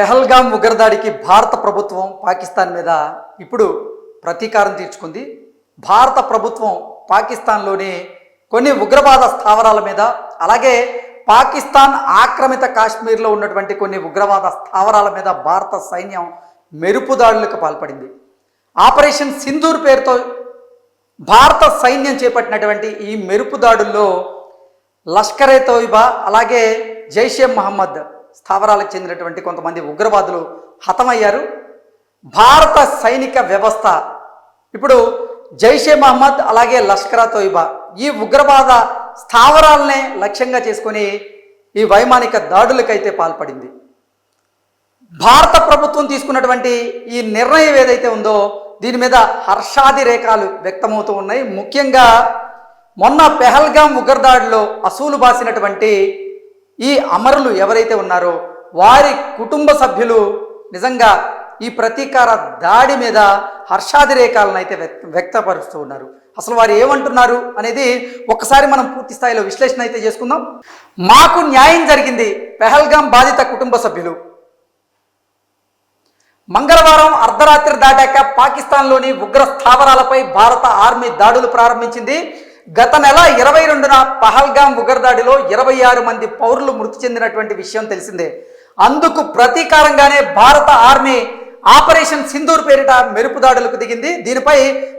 పెహల్గాం ఉగ్రదాడికి భారత ప్రభుత్వం పాకిస్తాన్ మీద ఇప్పుడు ప్రతీకారం తీర్చుకుంది. భారత ప్రభుత్వం పాకిస్తాన్లోని కొన్ని ఉగ్రవాద స్థావరాల మీద అలాగే పాకిస్తాన్ ఆక్రమిత కాశ్మీర్లో ఉన్నటువంటి కొన్ని ఉగ్రవాద స్థావరాల మీద భారత సైన్యం మెరుపు దాడులకు పాల్పడింది. ఆపరేషన్ సింధూర్ పేరుతో భారత సైన్యం చేపట్టినటువంటి ఈ మెరుపు దాడుల్లో లష్కరే తోయిబా అలాగే జైషే మహమ్మద్ స్థావరాలకు చెందినటువంటి కొంతమంది ఉగ్రవాదులు హతమయ్యారు. భారత సైనిక వ్యవస్థ ఇప్పుడు జైషే మహమ్మద్ అలాగే లష్కరా తోయిబా ఈ ఉగ్రవాద స్థావరాలనే లక్ష్యంగా చేసుకొని ఈ వైమానిక దాడులకైతే పాల్పడింది. భారత ప్రభుత్వం తీసుకున్నటువంటి ఈ నిర్ణయం ఏదైతే ఉందో దీని మీద హర్షాది రేఖలు వ్యక్తమవుతూ ఉన్నాయి. ముఖ్యంగా మొన్న పెహల్గాం ఉగ్రదాడిలో అసూలు బాసినటువంటి ఈ అమరులు ఎవరైతే ఉన్నారో వారి కుటుంబ సభ్యులు నిజంగా ఈ ప్రతీకార దాడి మీద హర్షాదిరేఖాలను అయితే వ్యక్తపరుస్తూ ఉన్నారు. అసలు వారు ఏమంటున్నారు అనేది ఒక్కసారి మనం పూర్తి స్థాయిలో విశ్లేషణ అయితే చేసుకుందాం. మాకు న్యాయం జరిగింది పెహల్గాం బాధిత కుటుంబ సభ్యులు. మంగళవారం అర్ధరాత్రి దాటాక పాకిస్తాన్లోని ఉగ్ర స్థావరాలపై భారత ఆర్మీ దాడులు ప్రారంభించింది. గత నెల ఇరవై రెండున పహల్గాం ఉగ్రదాడిలో ఇరవై ఆరు మంది పౌరులు మృతి చెందినటువంటి విషయం తెలిసిందే. అందుకు ప్రతీకారంగానే భారత ఆర్మీ ఆపరేషన్ సింధూర్ పేరిట మెరుపు దాడులకు దిగింది. దీనిపై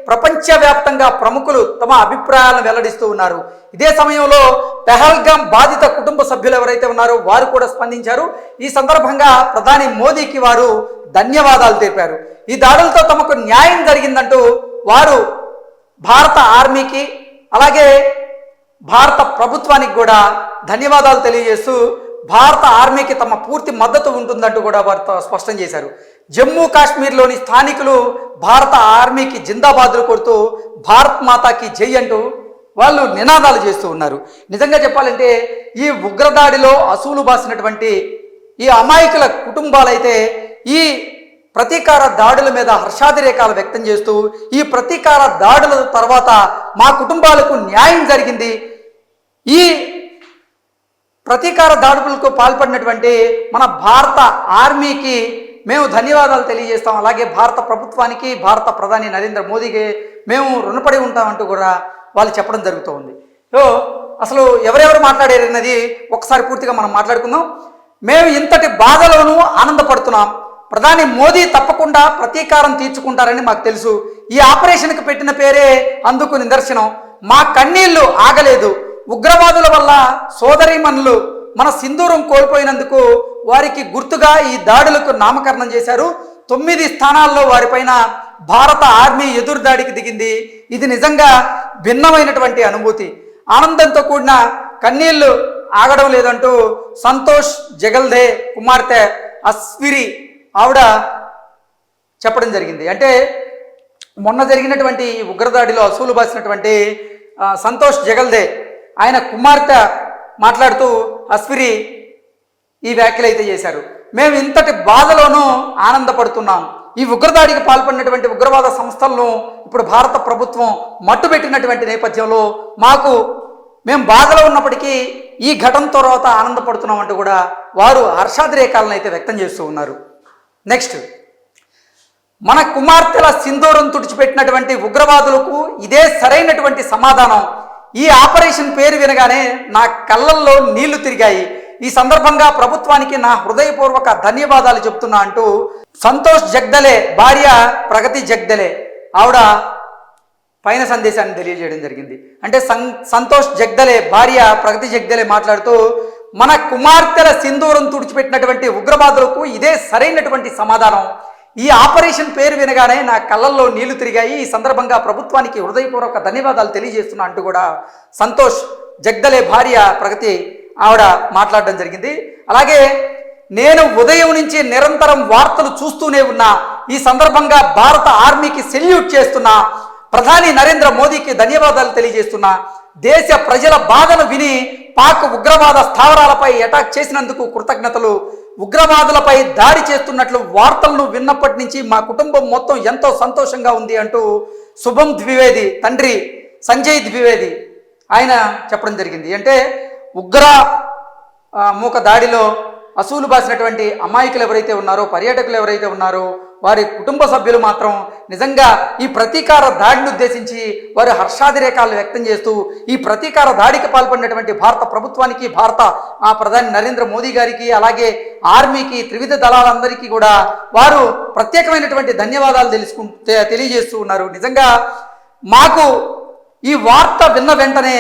ప్రపంచవ్యాప్తంగా ప్రముఖులు తమ అభిప్రాయాలను వెల్లడిస్తూ ఉన్నారు. ఇదే సమయంలో పెహల్గాం బాధిత కుటుంబ సభ్యులు ఎవరైతే ఉన్నారో వారు కూడా స్పందించారు. ఈ సందర్భంగా ప్రధాని మోదీకి వారు ధన్యవాదాలు తెలిపారు. ఈ దాడులతో తమకు న్యాయం జరిగిందంటూ వారు భారత ఆర్మీకి అలాగే భారత ప్రభుత్వానికి కూడా ధన్యవాదాలు తెలియజేస్తూ భారత ఆర్మీకి తమ పూర్తి మద్దతు ఉంటుందంటూ కూడా వారు స్పష్టం చేశారు. జమ్మూ కాశ్మీర్లోని స్థానికులు భారత ఆర్మీకి జిందాబాదులు కొడుతూ భారత్ మాతాకి జై అంటూ వాళ్ళు నినాదాలు చేస్తూ ఉన్నారు. నిజంగా చెప్పాలంటే ఈ ఉగ్రదాడిలో అసూలు బాసినటువంటి ఈ అమాయకుల కుటుంబాలైతే ఈ ప్రతీకార దాడుల మీద హర్షాతిరేకాలు వ్యక్తం చేస్తూ ఈ ప్రతీకార దాడుల తర్వాత మా కుటుంబాలకు న్యాయం జరిగింది. ఈ ప్రతీకార దాడులకు పాల్పడినటువంటి మన భారత ఆర్మీకి మేము ధన్యవాదాలు తెలియజేస్తాం. అలాగే భారత ప్రభుత్వానికి భారత ప్రధాని నరేంద్ర మోదీకి మేము రుణపడి ఉంటామంటూ కూడా వాళ్ళు చెప్పడం జరుగుతూ ఉంది సో అసలు ఎవరెవరు మాట్లాడారు అన్నది ఒకసారి పూర్తిగా మనం మాట్లాడుకుందాం. మేము ఇంతటి బాధలోనూ ఆనందపడుతున్నాం. ప్రధాని మోదీ తప్పకుండా ప్రతీకారం తీర్చుకుంటారని మాకు తెలుసు. ఈ ఆపరేషన్కి పెట్టిన పేరే అందుకు నిదర్శనం. మా కన్నీళ్ళు ఆగలేదు. ఉగ్రవాదుల వల్ల సోదరీమణులు మన సింధూరం కోల్పోయినందుకు వారికి గుర్తుగా ఈ దాడులకు నామకరణం చేశారు. తొమ్మిది స్థానాల్లో వారిపైన భారత ఆర్మీ ఎదురుదాడికి దిగింది. ఇది నిజంగా భిన్నమైనటువంటి అనుభూతి. ఆనందంతో కూడిన కన్నీళ్ళు ఆగడం లేదంటూ సంతోష్ జగల్దే కుమార్తె అస్విరి ఆవిడ చెప్పడం జరిగింది. అంటే మొన్న జరిగినటువంటి ఈ ఉగ్రదాడిలో అసూలు బాసినటువంటి సంతోష్ జగల్దే ఆయన కుమార్తె మాట్లాడుతూ అస్విరి ఈ వ్యాఖ్యలు అయితే చేశారు. మేము ఇంతటి బాధలోనూ ఆనందపడుతున్నాం. ఈ ఉగ్రదాడికి పాల్పడినటువంటి ఉగ్రవాద సంస్థలను ఇప్పుడు భారత ప్రభుత్వం మట్టుబెట్టినటువంటి నేపథ్యంలో మాకు మేము బాధలో ఉన్నప్పటికీ ఈ ఘటన తర్వాత ఆనందపడుతున్నామంటూ కూడా వారు హర్షాద్రేకాలను అయితే వ్యక్తం చేస్తూ ఉన్నారు. నెక్స్ట్ మన కుమార్తెల సింధూరం తుడిచిపెట్టినటువంటి ఉగ్రవాదులకు ఇదే సరైనటువంటి సమాధానం. ఈ ఆపరేషన్ పేరు వినగానే నా కళ్ళల్లో నీళ్ళు తిరిగాయి. ఈ సందర్భంగా ప్రభుత్వానికి నా హృదయపూర్వక ధన్యవాదాలు చెప్తున్నా అంటూ సంతోష్ జగ్దలే భార్య ప్రగతి జగ్దలే ఆవిడ పైన సందేశాన్ని తెలియజేయడం జరిగింది. అంటే సం సంతోష్ జగ్దలే భార్య ప్రగతి జగ్దలే మాట్లాడుతూ మన కుమార్తెల సింధూరం తుడిచిపెట్టినటువంటి ఉగ్రవాదులకు ఇదే సరైనటువంటి సమాధానం. ఈ ఆపరేషన్ పేరు వినగానే నా కళ్ళల్లో నీళ్ళు తిరిగాయి. ఈ సందర్భంగా ప్రభుత్వానికి హృదయపూర్వక ధన్యవాదాలు తెలియజేస్తున్నా అంటూ కూడా సంతోష్ జగ్దలే భార్య ప్రగతి ఆవిడ మాట్లాడడం జరిగింది. అలాగే నేను ఉదయం నుంచి నిరంతరం వార్తలు చూస్తూనే ఉన్నా ఈ సందర్భంగా భారత ఆర్మీకి సెల్యూట్ చేస్తున్నా ప్రధాని నరేంద్ర మోదీకి ధన్యవాదాలు తెలియజేస్తున్నా దేశ ప్రజల బాధను విని పాక్ ఉగ్రవాద స్థావరాలపై అటాక్ చేసినందుకు కృతజ్ఞతలు. ఉగ్రవాదులపై దాడి చేస్తున్నట్లు వార్తలను విన్నప్పటి నుంచి మా కుటుంబం మొత్తం ఎంతో సంతోషంగా ఉంది అంటూ శుభం ద్వివేది తండ్రి సంజయ్ ద్వివేది ఆయన చెప్పడం జరిగింది. అంటే ఉగ్ర మూక దాడిలో అసూలు బాసినటువంటి అమాయకులు ఎవరైతే ఉన్నారో పర్యాటకులు ఎవరైతే ఉన్నారో వారి కుటుంబ సభ్యులు మాత్రం నిజంగా ఈ ప్రతీకార దాడిని ఉద్దేశించి వారు హర్షాదిరేకాలు వ్యక్తం చేస్తూ ఈ ప్రతీకార దాడికి పాల్పడినటువంటి భారత ప్రభుత్వానికి భారత మా ప్రధాని నరేంద్ర మోదీ గారికి అలాగే ఆర్మీకి త్రివిధ దళాలందరికీ కూడా వారు ప్రత్యేకమైనటువంటి ధన్యవాదాలు తెలుసుకు తెలియజేస్తూ ఉన్నారు. నిజంగా మాకు ఈ వార్త విన్న వెంటనే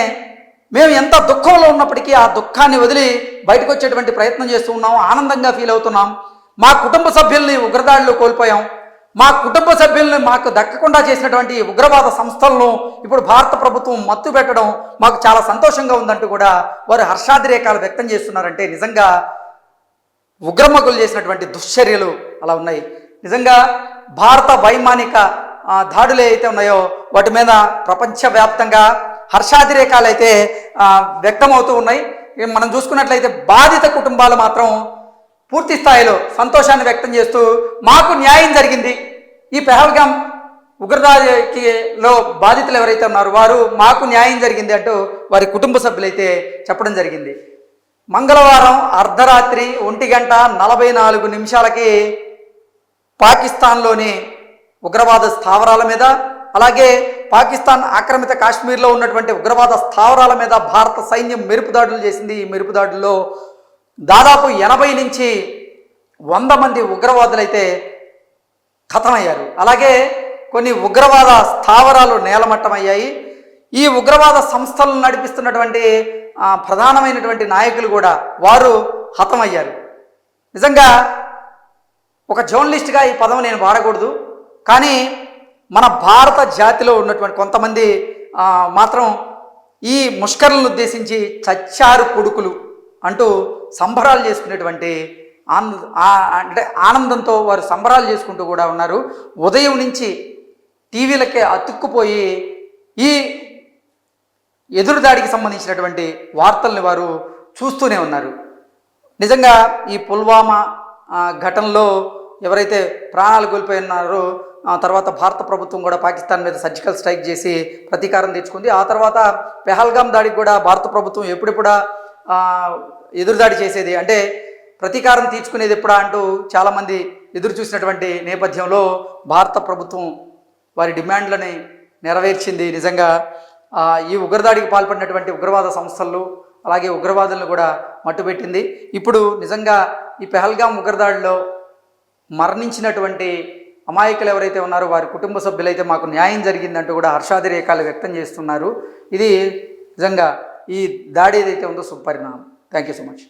మేము ఎంత దుఃఖంలో ఉన్నప్పటికీ ఆ దుఃఖాన్ని వదిలి బయటకు వచ్చేటువంటి ప్రయత్నం చేస్తూ ఉన్నాం ఆనందంగా ఫీల్ అవుతున్నాం. మా కుటుంబ సభ్యుల్ని ఉగ్రదాడిలో కోల్పోయాం. మా కుటుంబ సభ్యుల్ని మాకు దక్కకుండా చేసినటువంటి ఉగ్రవాద సంస్థలను ఇప్పుడు భారత ప్రభుత్వం మత్తు పెట్టడం మాకు చాలా సంతోషంగా ఉందంటూ కూడా వారు హర్షాదిరేకాలు వ్యక్తం చేస్తున్నారంటే నిజంగా ఉగ్రమగులు చేసినటువంటి దుశ్చర్యలు అలా ఉన్నాయి. నిజంగా భారత వైమానిక దాడులు అయితే ఉన్నాయో వాటి మీద ప్రపంచవ్యాప్తంగా హర్షాదిరేకాలు అయితే వ్యక్తమవుతూ ఉన్నాయి. మనం చూసుకున్నట్లయితే బాధిత కుటుంబాలు మాత్రం పూర్తి స్థాయిలో సంతోషాన్ని వ్యక్తం చేస్తూ మాకు న్యాయం జరిగింది. ఈ పెహల్గాం ఉగ్రదాడికిలో బాధితులు ఎవరైతే ఉన్నారో వారు మాకు న్యాయం జరిగింది అంటూ వారి కుటుంబ సభ్యులైతే చెప్పడం జరిగింది. మంగళవారం అర్ధరాత్రి ఒంటి గంట నలభై నాలుగు నిమిషాలకి పాకిస్తాన్లోని ఉగ్రవాద స్థావరాల మీద అలాగే పాకిస్తాన్ ఆక్రమిత కాశ్మీర్లో ఉన్నటువంటి ఉగ్రవాద స్థావరాల మీద భారత సైన్యం మెరుపుదాడులు చేసింది. ఈ మెరుపుదాడుల్లో దాదాపు ఎనభై నుంచి వంద మంది ఉగ్రవాదులైతే కథమయ్యారు. అలాగే కొన్ని ఉగ్రవాద స్థావరాలు నేలమట్టమయ్యాయి. ఈ ఉగ్రవాద సంస్థలను నడిపిస్తున్నటువంటి ప్రధానమైనటువంటి నాయకులు కూడా వారు హతమయ్యారు. నిజంగా ఒక జర్నలిస్ట్గా ఈ పదం నేను వాడకూడదు. కానీ మన భారత జాతిలో ఉన్నటువంటి కొంతమంది మాత్రం ఈ ముష్కరులను ఉద్దేశించి చచ్చారు కొడుకులు. అంటూ సంబరాలు చేసుకునేటువంటి అంటే ఆనందంతో వారు సంబరాలు చేసుకుంటూ కూడా ఉన్నారు. ఉదయం నుంచి టీవీలకే అతుక్కుపోయి ఈ ఎదురుదాడికి సంబంధించినటువంటి వార్తల్ని వారు చూస్తూనే ఉన్నారు. నిజంగా ఈ పుల్వామా ఘటనలో ఎవరైతే ప్రాణాలు కోల్పోయి ఉన్నారో ఆ తర్వాత భారత ప్రభుత్వం కూడా పాకిస్తాన్ మీద సర్జికల్ స్ట్రైక్ చేసి ప్రతీకారం తెచ్చుకుంది. ఆ తర్వాత పెహల్గాం దాడికి కూడా భారత ప్రభుత్వం ఎప్పుడెప్పుడా ఎదురుదాడి చేసేది. అంటే ప్రతీకారం తీర్చుకునేది ఎప్పుడా అంటూ చాలామంది ఎదురు చూసినటువంటి నేపథ్యంలో భారత ప్రభుత్వం వారి డిమాండ్లని నెరవేర్చింది. నిజంగా ఈ ఉగ్రదాడికి పాల్పడినటువంటి ఉగ్రవాద సంస్థలు అలాగే ఉగ్రవాదులను కూడా మట్టుపెట్టింది ఇప్పుడు నిజంగా ఈ పెహల్గాం ఉగ్రదాడిలో మరణించినటువంటి అమాయకులు ఎవరైతే ఉన్నారో వారి కుటుంబ సభ్యులైతే మాకు న్యాయం జరిగిందంటూ కూడా హర్షాదిరేకాలు వ్యక్తం చేస్తున్నారు. ఇది నిజంగా ఈ దాడి ఏదైతే ఉందో సుపరిణామం. Thank you so much